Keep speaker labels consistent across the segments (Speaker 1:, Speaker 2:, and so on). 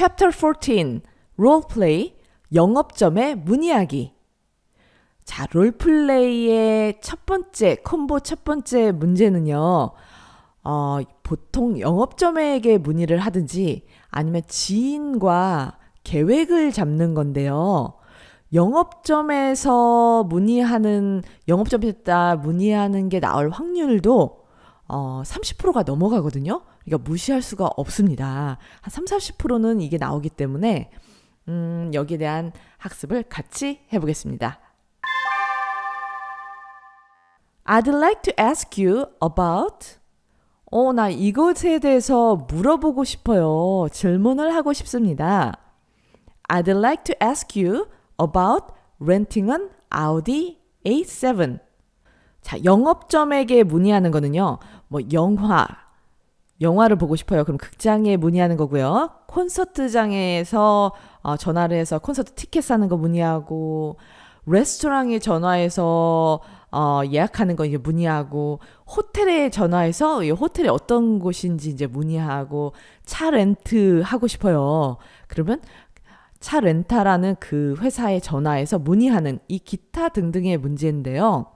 Speaker 1: Chapter 14 Role Play 영업점의 문이야기. 자, 롤플레이의 첫 번째 콤보 첫 번째 문제는요. 어, 보통 영업점에게 문의를 하든지 아니면 지인과 계획을 잡는 건데요. 영업점에서 문의하는 영업점에다 문의하는 게 나올 확률도 어, 30%가 넘어가거든요. 그러니까 무시할 수가 없습니다. 한 3, 40%는 이게 나오기 때문에 음, 여기에 대한 학습을 같이 해보겠습니다. I'd like to ask you about 어, 나 이것에 대해서 물어보고 싶어요. 질문을 하고 싶습니다. I'd like to ask you about renting an Audi A7. 자, 영업점에게 문의하는 거는요. 뭐 영화, 영화를 보고 싶어요. 그럼 극장에 문의하는 거고요. 콘서트장에서 어, 전화를 해서 콘서트 티켓 사는 거 문의하고 레스토랑에 전화해서 어, 예약하는 거 이제 문의하고 호텔에 전화해서 이 호텔이 어떤 곳인지 이제 문의하고 차 렌트 하고 싶어요. 그러면 차 렌타라는 그 회사에 전화해서 문의하는 이 기타 등등의 문제인데요.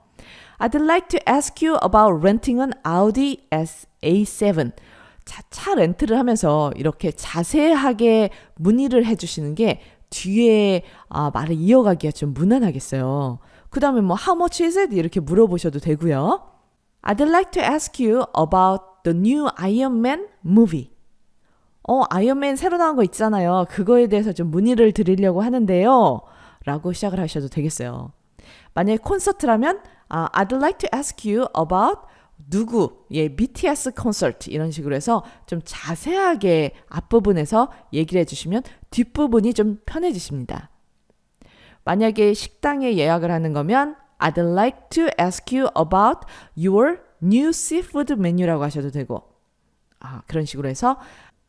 Speaker 1: I'd like to ask you about renting an Audi A7. 차, 차 렌트를 하면서 이렇게 자세하게 문의를 해주시는 게 뒤에 아, 말을 이어가기가 좀 무난하겠어요. 그 다음에 뭐 how much is it? 이렇게 물어보셔도 되고요. I'd like to ask you about the new Iron Man movie. 어, 아이언맨 새로 나온 거 있잖아요. 그거에 대해서 좀 문의를 드리려고 하는데요. 라고 시작을 하셔도 되겠어요. 만약에 콘서트라면 아, I'd like to ask you about 누구, 예, BTS 콘서트 이런 식으로 해서 좀 자세하게 앞부분에서 얘기를 해주시면 뒷부분이 좀 편해지십니다. 만약에 식당에 예약을 하는 거면 I'd like to ask you about your new seafood 메뉴라고 하셔도 되고 아, 그런 식으로 해서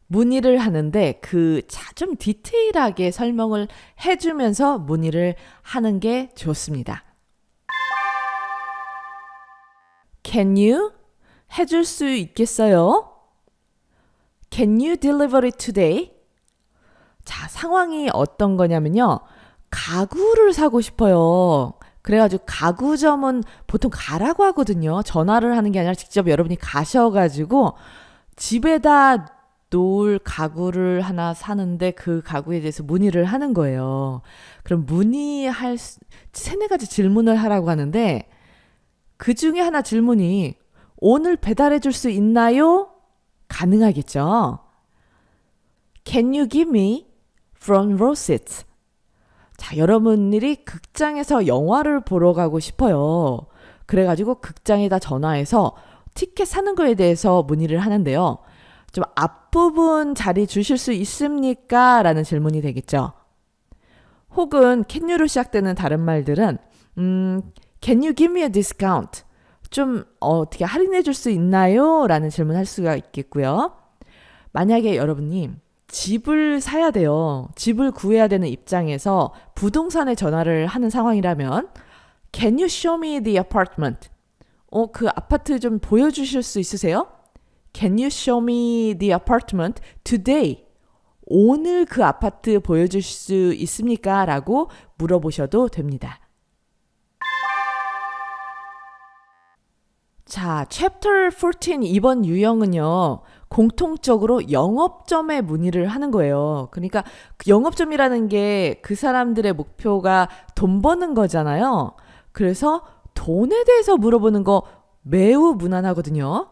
Speaker 1: 문의를 하는데 그 좀 디테일하게 설명을 해주면서 문의를 하는 게 좋습니다. Can you 해줄 수 있겠어요? Can you deliver it today? 자, 상황이 어떤 거냐면요. 가구를 사고 싶어요. 그래가지고 가구점은 보통 가라고 하거든요. 전화를 하는 게 아니라 직접 여러분이 가셔가지고 집에다 놓을 가구를 하나 사는데 그 가구에 대해서 문의를 하는 거예요. 그럼 문의할 수- 세네 가지 질문을 하라고 하는데 그 중에 하나 질문이 오늘 배달해 줄 수 있나요? 가능하겠죠. Can you give me front row seats? 자, 여러분들이 극장에서 영화를 보러 가고 싶어요. 그래가지고 극장에다 전화해서 티켓 사는 거에 대해서 문의를 하는데요. 좀 앞부분 자리 주실 수 있습니까? 라는 질문이 되겠죠. 혹은 you로 시작되는 다른 말들은 음, can you give me a discount? 좀 어, 어떻게 할인해 줄 수 있나요? 라는 질문 할 수가 있겠고요. 만약에 여러분님 집을 사야 돼요. 집을 구해야 되는 입장에서 부동산에 전화를 하는 상황이라면 Can you show me the apartment? 어, 그 아파트 좀 보여주실 수 있으세요? Can you show me the apartment today? 오늘 그 아파트 보여줄 수 있습니까? 라고 물어보셔도 됩니다. 자, 챕터 14 이번 유형은요. 공통적으로 영업점에 문의를 하는 거예요. 그러니까 그 영업점이라는 게 그 사람들의 목표가 돈 버는 거잖아요. 그래서 돈에 대해서 물어보는 거 매우 무난하거든요.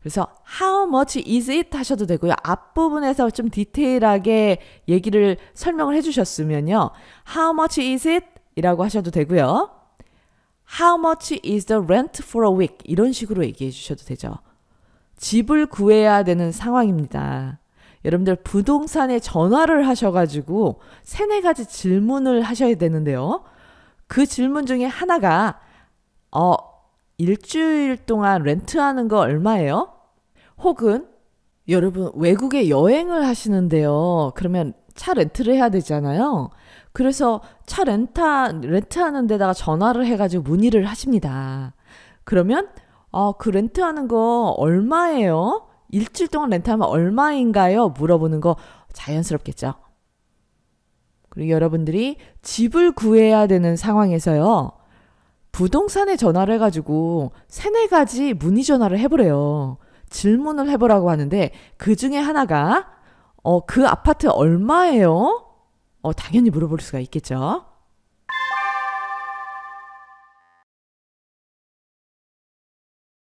Speaker 1: 그래서 how much is it 하셔도 되고요. 앞부분에서 좀 디테일하게 얘기를 설명을 해 주셨으면요. how much is it? 이라고 하셔도 되고요. How much is the rent for a week? 이런 식으로 얘기해 주셔도 되죠. 집을 구해야 되는 상황입니다. 여러분들 부동산에 전화를 하셔가지고 세네 가지 질문을 하셔야 되는데요. 그 질문 중에 하나가 어 일주일 동안 렌트하는 거 얼마예요? 혹은 여러분 외국에 여행을 하시는데요. 그러면 차 렌트를 해야 되잖아요. 그래서 차 렌타, 렌트하는 데다가 전화를 해가지고 문의를 하십니다. 그러면, 어, 그 렌트하는 거 얼마예요? 일주일 동안 렌트하면 얼마인가요? 물어보는 거 자연스럽겠죠. 그리고 여러분들이 집을 구해야 되는 상황에서요. 부동산에 전화를 해가지고 세네 가지 문의 전화를 해보래요. 질문을 해보라고 하는데 그 중에 하나가 어, 그 아파트 얼마예요? 어, 당연히 물어볼 수가 있겠죠.